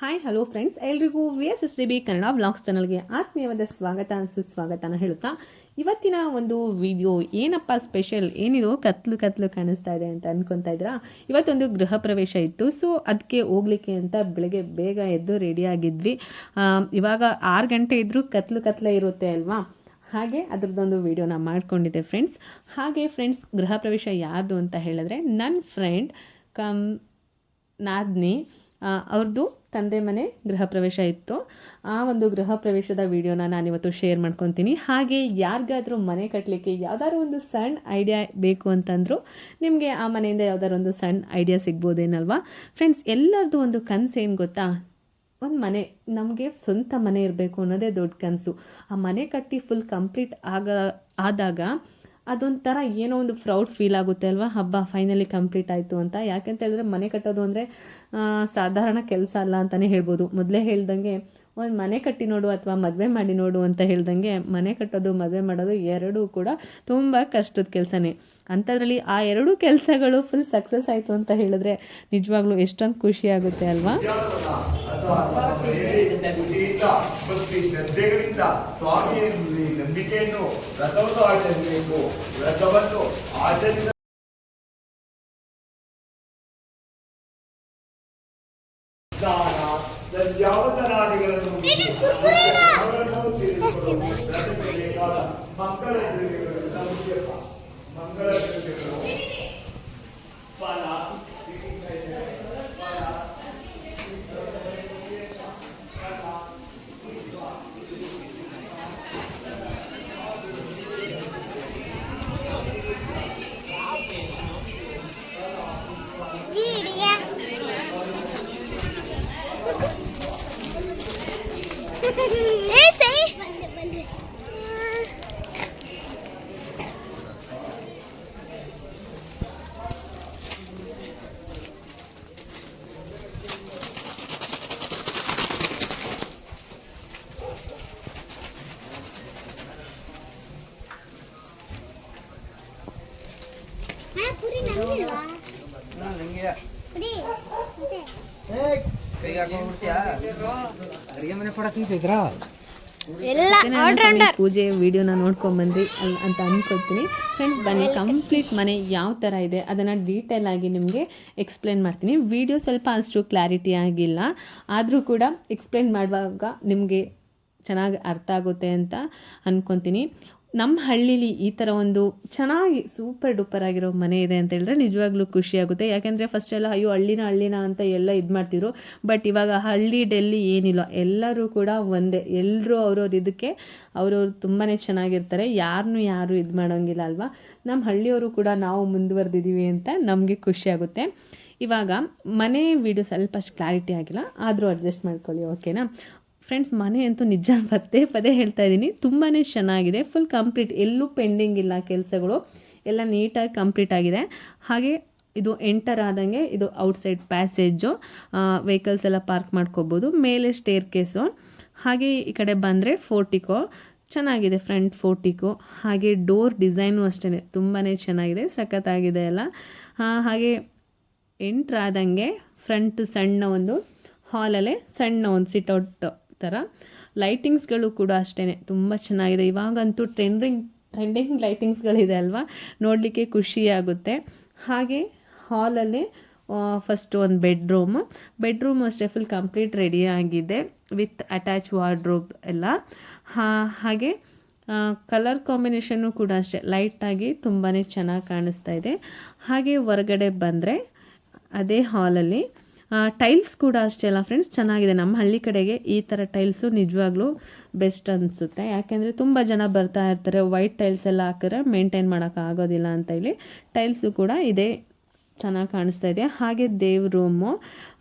Hi hello friends ಎಲ್ರಿಗೂ V S S D B Kannada blogs ಚಾನಲ್ಗೆ ಆತ್ಮೀಯವಾದ ಸ್ವಾಗತ ಸುಸ್ವಾಗತನ ಹೇಳುತ್ತಾ. ಇವತ್ತಿನ ಒಂದು ವಿಡಿಯೋ ಏನಪ್ಪ ಸ್ಪೆಷಲ್ ಏನಿದು? ಕತ್ಲು ಕತ್ಲು ಕಾಣಿಸ್ತಾ ಇದೆ ಅಂತ ಅನ್ಕೊತಾ ಇದ್ರಾ ಇವತ್ತೊಂದು ಗೃಹ ಪ್ರವೇಶ ಇತ್ತು. ಸೊ ಅದಕ್ಕೆ ಹೋಗ್ಲಿಕ್ಕೆ ಅಂತ ಬೆಳಗ್ಗೆ ಬೇಗ ಎದ್ದು ರೆಡಿ ಆಗಿದ್ವಿ. ಆ, ಇವಾಗ ಆರು ಗಂಟೆ ಇದ್ದರೂ ಕತ್ಲು ಕತ್ಲೆ ಇರುತ್ತೆ ಅಲ್ವಾ? ಹಾಗೆ ಅದ್ರದ್ದೊಂದು ವಿಡಿಯೋನ ಮಾಡ್ಕೊಂಡಿದ್ದೆ ಫ್ರೆಂಡ್ಸ್ ಹಾಗೆ ಫ್ರೆಂಡ್ಸ್ ಗೃಹ ಪ್ರವೇಶ ಯಾರ್ದು ಅಂತ ಹೇಳಿದ್ರೆ ನನ್ನ ಫ್ರೆಂಡ್ ಕಮ್ ನಾದ್ನಿ. ಅವ್ರದ್ದು ತಂದೆ ಮನೆ ಗೃಹ ಪ್ರವೇಶ ಇತ್ತು. ಆ ಒಂದು ಗೃಹ ಪ್ರವೇಶದ ವಿಡಿಯೋನ ನಾನಿವತ್ತು ಶೇರ್ ಮಾಡ್ಕೊತೀನಿ. ಹಾಗೆ ಯಾರಿಗಾದರೂ ಮನೆ ಕಟ್ಟಲಿಕ್ಕೆ ಯಾವ್ದಾದ್ರು ಒಂದು ಸಣ್ಣ ಐಡಿಯಾ ಬೇಕು ಅಂತಂದ್ರು ನಿಮಗೆ ಆ ಮನೆಯಿಂದ ಯಾವ್ದಾದ್ರು ಒಂದು ಸಣ್ಣ ಐಡಿಯಾ ಸಿಗ್ಬೋದೇನಲ್ವಾ? ಫ್ರೆಂಡ್ಸ್ ಎಲ್ಲರದ್ದು ಒಂದು ಕನಸು ಏನು ಗೊತ್ತಾ? ಒಂದು ಮನೆ, ನಮಗೆ ಸ್ವಂತ ಮನೆ ಇರಬೇಕು ಅನ್ನೋದೇ ದೊಡ್ಡ ಕನಸು. ಆ ಮನೆ ಕಟ್ಟಿ ಫುಲ್ ಕಂಪ್ಲೀಟ್ ಆಗ, ಆದಾಗ ಅದೊಂಥರ ಏನೋ ಒಂದು ಪ್ರೌಡ್ ಫೀಲ್ ಆಗುತ್ತೆ ಅಲ್ವಾ ಹಬ್ಬ ಫೈನಲಿ ಕಂಪ್ಲೀಟ್ ಆಯಿತು ಅಂತ ಯಾಕೆಂತ ಹೇಳಿದ್ರೆ ಮನೆ ಕಟ್ಟೋದು ಅಂದರೆ ಸಾಧಾರಣ ಕೆಲಸ ಅಲ್ಲ ಅಂತಲೇ ಹೇಳ್ಬೋದು ಮೊದಲೇ ಹೇಳ್ದಂಗೆ ಒಂದು ಮನೆ ಕಟ್ಟಿ ನೋಡು ಅಥವಾ ಮದುವೆ ಮಾಡಿ ನೋಡು ಅಂತ ಹೇಳ್ದಂಗೆ ಮನೆ ಕಟ್ಟೋದು ಮದುವೆ ಮಾಡೋದು ಎರಡೂ ಕೂಡ ತುಂಬ ಕಷ್ಟದ ಕೆಲಸನೇ ಅಂಥದ್ರಲ್ಲಿ ಆ ಎರಡೂ ಕೆಲಸಗಳು ಫುಲ್ ಸಕ್ಸಸ್ ಆಯಿತು ಅಂತ ಹೇಳಿದ್ರೆ ನಿಜವಾಗ್ಲೂ ಎಷ್ಟೊಂದು ಖುಷಿ ಆಗುತ್ತೆ ಅಲ್ವಾ ಪ್ರೀತಿಯಿಂದ ಭಕ್ತಿ ಶ್ರದ್ಧೆಗಳಿಂದ ಸ್ವಾಮಿಯಲ್ಲಿ ನಂಬಿಕೆಯನ್ನು ವ್ರತವನ್ನು ಆಚರಿಸಬೇಕು. ವ್ರತವನ್ನು ಆಚರಿಸ ವ್ರತಕ್ಕೆ ಬೇಕಾದ ಮಂಗಳ Nah, puri nanti lah. Nah, lagi ya. Puri, nanti. Hei. ಪೂಜೆ ವಿಡಿಯೋನ ನೋಡ್ಕೊಂಡು ಬಂದ್ರಿ ಅಂತ ಅನ್ಕೋತೀನಿ. ಫ್ರೆಂಡ್ಸ್ ಬನ್ನಿ. ಕಂಪ್ಲೀಟ್ ಮನೆ ಯಾವ ಥರ ಇದೆ ಅದನ್ನು ಡೀಟೇಲ್ ಆಗಿ ನಿಮಗೆ ಎಕ್ಸ್ಪ್ಲೇನ್ ಮಾಡ್ತೀನಿ. ವಿಡಿಯೋ ಸ್ವಲ್ಪ ಅಷ್ಟು ಕ್ಲಾರಿಟಿ ಆಗಿಲ್ಲ. ಆದರೂ ಕೂಡ ಎಕ್ಸ್ಪ್ಲೇನ್ ಮಾಡುವಾಗ ನಿಮಗೆ ಚೆನ್ನಾಗಿ ಅರ್ಥ ಆಗುತ್ತೆ ಅಂತ ಅನ್ಕೊತೀನಿ. ನಮ್ಮ ಹಳ್ಳೀಲಿ ಈ ಥರ ಒಂದು ಚೆನ್ನಾಗಿ ಸೂಪರ್ ಡೂಪರ್ ಆಗಿರೋ ಮನೆ ಇದೆ ಅಂತ ಹೇಳಿದ್ರೆ ನಿಜವಾಗ್ಲೂ ಖುಷಿ ಆಗುತ್ತೆ. ಯಾಕೆಂದರೆ ಫಸ್ಟ್ ಎಲ್ಲ ಅಯ್ಯೋ ಹಳ್ಳಿನ ಹಳ್ಳಿನ ಅಂತ ಎಲ್ಲ ಇದು ಮಾಡ್ತಿದ್ರು. ಬಟ್ ಇವಾಗ ಹಳ್ಳಿ, ಡೆಲ್ಲಿ ಏನಿಲ್ಲ. ಎಲ್ಲರೂ ಕೂಡ ಒಂದೇ. ಎಲ್ಲರೂ ಅವ್ರವ್ರ ಇದಕ್ಕೆ ಅವ್ರವ್ರು ತುಂಬಾ ಚೆನ್ನಾಗಿರ್ತಾರೆ. ಯಾರನ್ನೂ ಯಾರು ಇದು ಮಾಡೋಂಗಿಲ್ಲ ಅಲ್ವಾ? ನಮ್ಮ ಹಳ್ಳಿಯವರು ಕೂಡ ನಾವು ಮುಂದುವರೆದಿದ್ದೀವಿ ಅಂತ ನಮಗೆ ಖುಷಿ ಆಗುತ್ತೆ. ಇವಾಗ ಮನೆ ವೀಡಿಯೋ ಸ್ವಲ್ಪ ಅಷ್ಟು ಕ್ಲಾರಿಟಿ ಆಗಿಲ್ಲ. ಆದರೂ ಅಡ್ಜಸ್ಟ್ ಮಾಡ್ಕೊಳ್ಳಿ ಓಕೆನಾ ಫ್ರೆಂಡ್ಸ್ ಮನೆ ಅಂತೂ ನಿಜ ಪತ್ತೆ ಪದೇ ಹೇಳ್ತಾ ಇದ್ದೀನಿ. ತುಂಬಾ ಚೆನ್ನಾಗಿದೆ. ಫುಲ್ ಕಂಪ್ಲೀಟ್ ಎಲ್ಲೂ ಪೆಂಡಿಂಗ್ ಇಲ್ಲ ಕೆಲಸಗಳು. ಎಲ್ಲ ನೀಟಾಗಿ ಕಂಪ್ಲೀಟ್ ಆಗಿದೆ. ಹಾಗೆ ಇದು ಎಂಟರ್ ಆದಂಗೆ ಇದು ಔಟ್ಸೈಡ್ ಪ್ಯಾಸೇಜು ವೆಹಿಕಲ್ಸ್ ಎಲ್ಲ ಪಾರ್ಕ್ ಮಾಡ್ಕೋಬೋದು. ಮೇಲೆ ಸ್ಟೇರ್ ಕೇಸು ಹಾಗೆ ಈ ಕಡೆ ಬಂದರೆ ಫೋರ್ಟಿಕೋ ಚೆನ್ನಾಗಿದೆ ಫ್ರಂಟ್ ಫೋರ್ಟಿಕೋ ಹಾಗೆ ಡೋರ್ ಡಿಸೈನು ಅಷ್ಟೇ ತುಂಬಾ ಚೆನ್ನಾಗಿದೆ. ಸಖತ್ತಾಗಿದೆ ಎಲ್ಲ. ಹಾಗೆ ಹಾಗೆ ಎಂಟ್ರಾದಂಗೆ ಫ್ರಂಟ್ ಸಣ್ಣ ಒಂದು ಹಾಲಲ್ಲೇ ಸಣ್ಣ ಒಂದು ಸಿಟ್ಔಟ್ ಥರ ಲೈಟಿಂಗ್ಸ್ಗಳು ಕೂಡ ಅಷ್ಟೇ ತುಂಬ ಚೆನ್ನಾಗಿದೆ. ಇವಾಗಂತೂ ಟ್ರೆಂಡಿಂಗ್ ಟ್ರೆಂಡಿಂಗ್ ಲೈಟಿಂಗ್ಸ್ಗಳಿದೆ ಅಲ್ವಾ? ನೋಡಲಿಕ್ಕೆ ಖುಷಿ ಆಗುತ್ತೆ. ಹಾಗೆ ಹಾಲಲ್ಲಿ ಫಸ್ಟ್ ಒಂದು ಬೆಡ್ರೂಮ್ ಬೆಡ್ರೂಮ್ ಅಷ್ಟೇ ಫುಲ್ ಕಂಪ್ಲೀಟ್ ರೆಡಿ ಆಗಿದೆ ವಿತ್ ಅಟ್ಯಾಚ್ ವಾರ್ಡ್ರೋಬ್ ಎಲ್ಲ. ಹಾಗೆ ಕಲರ್ ಕಾಂಬಿನೇಷನ್ನು ಕೂಡ ಅಷ್ಟೇ. ಲೈಟಾಗಿ ತುಂಬಾ ಚೆನ್ನಾಗಿ ಕಾಣಿಸ್ತಾ ಇದೆ. ಹಾಗೆ ಹೊರಗಡೆ ಬಂದರೆ ಅದೇ ಹಾಲಲ್ಲಿ ಟೈಲ್ಸ್ ಕೂಡ ಅಷ್ಟೇ ಅಲ್ಲ ಫ್ರೆಂಡ್ಸ್ ಚೆನ್ನಾಗಿದೆ. ನಮ್ಮ ಹಳ್ಳಿ ಕಡೆಗೆ ಈ ಥರ ಟೈಲ್ಸು ನಿಜವಾಗ್ಲೂ ಬೆಸ್ಟ್ ಅನಿಸುತ್ತೆ. ಯಾಕೆಂದರೆ ತುಂಬ ಜನ ಬರ್ತಾ ಇರ್ತಾರೆ ವೈಟ್ ಟೈಲ್ಸ್ ಎಲ್ಲ ಹಾಕಿದ್ರೆ ಮೇಂಟೈನ್ ಮಾಡೋಕ್ಕಾಗೋದಿಲ್ಲ ಅಂತ ಹೇಳಿ ಟೈಲ್ಸು ಕೂಡ ಇದೇ, ಚೆನ್ನಾಗಿ ಕಾಣಿಸ್ತಾ ಇದೆ. ಹಾಗೆ ದೇವ್ ರೂಮು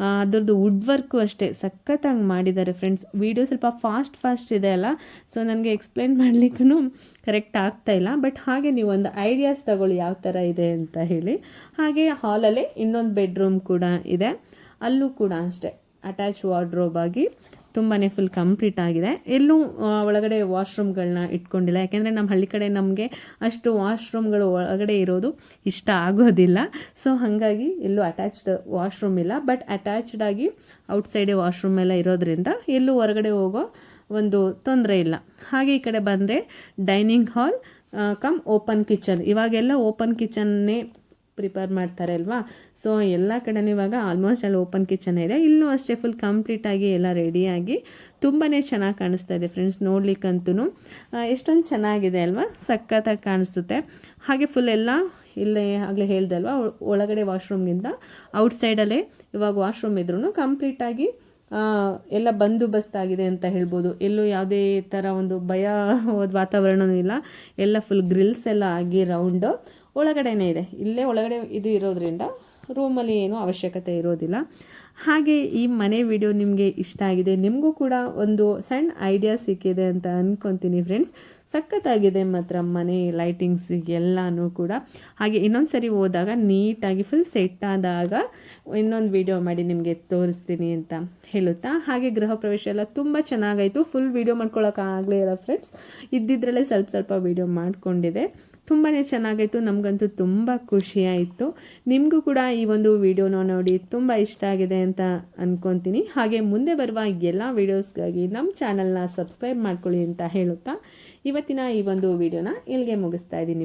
ಅದರದ್ದು ವುಡ್ ವರ್ಕು ಅಷ್ಟೇ, ಸಖತ್ತಾಗಿ ಮಾಡಿದ್ದಾರೆ ಫ್ರೆಂಡ್ಸ್ ವಿಡಿಯೋ ಸ್ವಲ್ಪ ಫಾಸ್ಟ್ ಫಾಸ್ಟ್ ಇದೆ ಅಲ್ಲ ಸೊ ನನಗೆ ಎಕ್ಸ್ಪ್ಲೇನ್ ಮಾಡಲಿಕ್ಕೂ ಕರೆಕ್ಟ್ ಆಗ್ತಾ ಇಲ್ಲ. ಬಟ್ ಹಾಗೆ ನೀವು ಒಂದು ಐಡಿಯಾಸ್ ತಗೊಳ್ಳಿ, ಯಾವ ಥರ ಇದೆ ಅಂತ ಹೇಳಿ. ಹಾಗೆ ಹಾಲಲ್ಲೇ ಇನ್ನೊಂದು ಬೆಡ್ರೂಮ್ ಕೂಡ ಇದೆ. ಅಲ್ಲೂ ಕೂಡ ಅಷ್ಟೇ. ಅಟ್ಯಾಚ್ ವಾರ್ಡ್ರೋಬ್ ಆಗಿ ತುಂಬಾ ಫುಲ್ ಕಂಪ್ಲೀಟ್ ಆಗಿದೆ. ಎಲ್ಲೂ ಒಳಗಡೆ ವಾಶ್ರೂಮ್ಗಳನ್ನ ಇಟ್ಕೊಂಡಿಲ್ಲ. ಯಾಕೆಂದರೆ ನಮ್ಮ ಹಳ್ಳಿ ಕಡೆ ನಮಗೆ ಅಷ್ಟು ವಾಶ್ರೂಮ್ಗಳು ಒಳಗಡೆ ಇರೋದು ಇಷ್ಟ ಆಗೋದಿಲ್ಲ. ಸೊ ಹಾಗಾಗಿ ಎಲ್ಲೂ ಅಟ್ಯಾಚ್ಡ್ ವಾಶ್ರೂಮ್ ಇಲ್ಲ. ಬಟ್ ಅಟ್ಯಾಚ್ಡ್ ಆಗಿ ಔಟ್ಸೈಡೆ ವಾಶ್ರೂಮ್ ಎಲ್ಲ ಇರೋದ್ರಿಂದ ಎಲ್ಲೂ ಹೊರಗಡೆ ಹೋಗೋ ಒಂದು ತೊಂದರೆ ಇಲ್ಲ. ಹಾಗೆ ಈ ಕಡೆ ಬಂದರೆ dining hall cum open kitchen ಇವಾಗೆಲ್ಲ ಓಪನ್ ಕಿಚನ್ನೇ ಪ್ರಿಪೇರ್ ಮಾಡ್ತಾರೆ ಅಲ್ವಾ? ಸೊ ಎಲ್ಲ ಕಡೆನೂ ಇವಾಗ ಆಲ್ಮೋಸ್ಟ್ ಅಲ್ಲಿ ಓಪನ್ ಕಿಚನ್ ಇದೆ. ಇಲ್ಲೂ ಅಷ್ಟೇ ಫುಲ್ ಕಂಪ್ಲೀಟಾಗಿ ಎಲ್ಲ ರೆಡಿಯಾಗಿ ತುಂಬಾ ಚೆನ್ನಾಗಿ ಕಾಣಿಸ್ತಾ ಇದೆ ಫ್ರೆಂಡ್ಸ್ ನೋಡ್ಲಿಕ್ಕಂತೂ ಎಷ್ಟೊಂದು ಚೆನ್ನಾಗಿದೆ ಅಲ್ವಾ? ಸಖತ್ತಾಗಿ ಕಾಣಿಸುತ್ತೆ. ಹಾಗೆ ಫುಲ್ ಎಲ್ಲ ಇಲ್ಲೇ ಆಗಲೇ ಹೇಳ್ದೆ ಅಲ್ವಾ ಒಳಗಡೆ ವಾಶ್ರೂಮ್ಗಿಂತ ಔಟ್ಸೈಡಲ್ಲೇ ಇವಾಗ ವಾಶ್ರೂಮ್ ಇದ್ರೂ ಕಂಪ್ಲೀಟಾಗಿ ಎಲ್ಲ ಎಲ್ಲ ಬಂದೋಬಸ್ತಾಗಿದೆ ಅಂತ ಹೇಳ್ಬೋದು. ಎಲ್ಲೂ ಯಾವುದೇ ಥರ ಒಂದು ಭಯ ವಾತಾವರಣವೂ ಇಲ್ಲ. ಎಲ್ಲ ಫುಲ್ ಗ್ರಿಲ್ಸ್ ಎಲ್ಲ ಆಗಿ ರೌಂಡು ಒಳಗಡೆನೇ ಇದೆ. ಇಲ್ಲೇ ಒಳಗಡೆ ಇದು ಇರೋದ್ರಿಂದ ರೂಮಲ್ಲಿ ಏನೂ ಅವಶ್ಯಕತೆ ಇರೋದಿಲ್ಲ. ಹಾಗೆ ಈ ಮನೆ ವಿಡಿಯೋ ನಿಮಗೆ ಇಷ್ಟ ಆಗಿದೆ, ನಿಮಗೂ ಕೂಡ ಒಂದು ಸಣ್ಣ ಐಡಿಯಾ ಸಿಕ್ಕಿದೆ ಅಂತ ಅಂದ್ಕೊತೀನಿ ಫ್ರೆಂಡ್ಸ್ ಸಖತ್ತಾಗಿದೆ ಮಾತ್ರ ಮನೆ ಲೈಟಿಂಗ್ಸ್ ಎಲ್ಲನೂ ಕೂಡ. ಹಾಗೆ ಇನ್ನೊಂದು ಸರಿ ಹೋದಾಗ ನೀಟಾಗಿ ಫುಲ್ ಸೆಟ್ ಆದಾಗ ಇನ್ನೊಂದು ವಿಡಿಯೋ ಮಾಡಿ ನಿಮಗೆ ತೋರಿಸ್ತೀನಿ ಅಂತ ಹೇಳುತ್ತಾ. ಹಾಗೆ ಗೃಹ ಪ್ರವೇಶ ಎಲ್ಲ ತುಂಬ ಚೆನ್ನಾಗಾಯಿತು. ಫುಲ್ ವಿಡಿಯೋ ಮಾಡ್ಕೊಳ್ಳೋಕ್ಕಾಗಲೇ ಇಲ್ಲ ಫ್ರೆಂಡ್ಸ್ ಇದ್ದಿದ್ರಲ್ಲೇ ಸ್ವಲ್ಪ ಸ್ವಲ್ಪ ವಿಡಿಯೋ ಮಾಡಿಕೊಂಡಿದೆ ತುಂಬಾ ಚೆನ್ನಾಗಾಯಿತು, ನಮಗಂತೂ ತುಂಬ ಖುಷಿಯಾಯಿತು ನಿಮಗೂ ಕೂಡ ಈ ಒಂದು ವಿಡಿಯೋನ ನೋಡಿ ತುಂಬ ಇಷ್ಟ ಆಗಿದೆ ಅಂತ ಅಂದ್ಕೊತೀನಿ ಹಾಗೆ ಮುಂದೆ ಬರುವ ಎಲ್ಲ ವೀಡಿಯೋಸ್ಗಾಗಿ ನಮ್ಮ ಚಾನಲ್ನ ಸಬ್ಸ್ಕ್ರೈಬ್ ಮಾಡ್ಕೊಳ್ಳಿ ಅಂತ ಹೇಳುತ್ತಾ, ಇವತ್ತಿನ ಈ ಒಂದು ವಿಡಿಯೋನ ಇಲ್ಲಿಗೆ ಮುಗಿಸ್ತಾ ಇದ್ದೀನಿ.